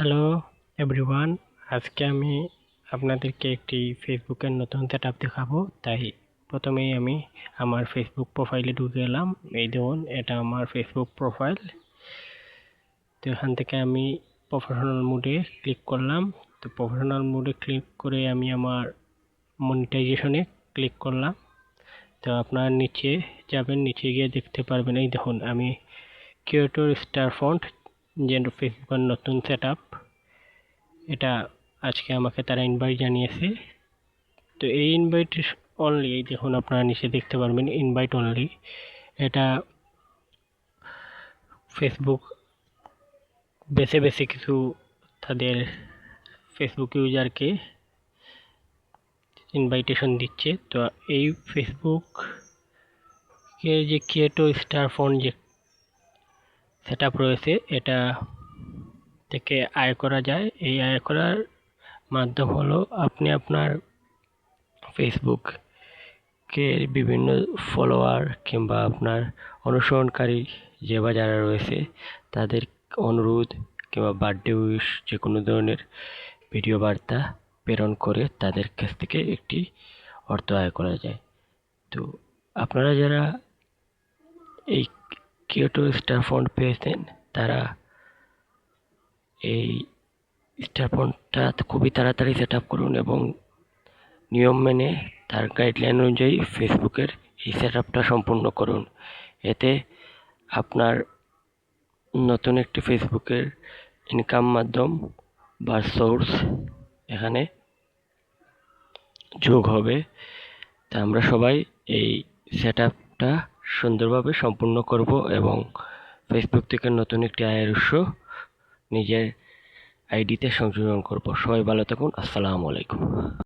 Hello everyone আজকে আমি আপনাদেরকে একটি ফেসবুকের নতুন সেট আপ দেখাবো। তাই প্রথমেই আমি আমার ফেসবুক প্রোফাইলে ঢুকে এলাম। এই দেখুন, এটা আমার ফেসবুক প্রোফাইল তো এখান থেকে আমি প্রফেশনাল মোডে ক্লিক করলাম। তো প্রফেশনাল মোডে ক্লিক করে আমি আমার মনিটাইজেশনে ক্লিক করলাম। তো আপনার নিচে যাবেন, নিচে গিয়ে দেখতে পারবেন। এই দেখুন, আমি কিউটোর স্টার ফন্ট যে ফেসবুকের নতুন সেট এটা আজকে আমাকে তারা ইনভাইট জানিয়েছে। তো এই ইনভাইট অনলি এই দেখুন আপনারা নিচে দেখতে পারবেন ইনভাইট অনলি এটা ফেসবুক বেছে বেছে কিছু তাদের ফেসবুক ইউজারকে ইনভাইটেশন দিচ্ছে। তো এই ফেসবুক যে ক্রিয়েটো স্টার ফোন যে সেট রয়েছে, এটা থেকে আয় করা যায়। এই আয় করার মাধ্যম হলো আপনি আপনার ফেসবুককে বিভিন্ন ফলোয়ার কিংবা আপনার অনুসরণকারী যে বা যারা রয়েছে, তাদের অনুরোধ কিংবা বার্থডে উইশ যে কোনো ধরনের ভিডিও বার্তা প্রেরণ করে তাদের কাছ থেকে একটি অর্থ আয় করা যায়। তো আপনারা যারা এই কিয়োটো স্টার ফন্ড পেয়েছেন, তারা এই ফন্ডটা খুবই তাড়াতাড়ি সেট আপ করুন এবং নিয়ম মেনে তার গাইডলাইন অনুযায়ী ফেসবুকের এই সেট সম্পূর্ণ করুন। এতে আপনার নতুন একটি ফেসবুকের ইনকাম মাধ্যম বা সোর্স এখানে যোগ হবে। তা আমরা সবাই এই সেট সুন্দরভাবে সম্পূর্ণ করব এবং ফেসবুক থেকে নতুন একটি আয়ের উৎস নিজের আইডিতে সংযোজন করব। সবাই ভালো থাকুন। আসসালামু আলাইকুম।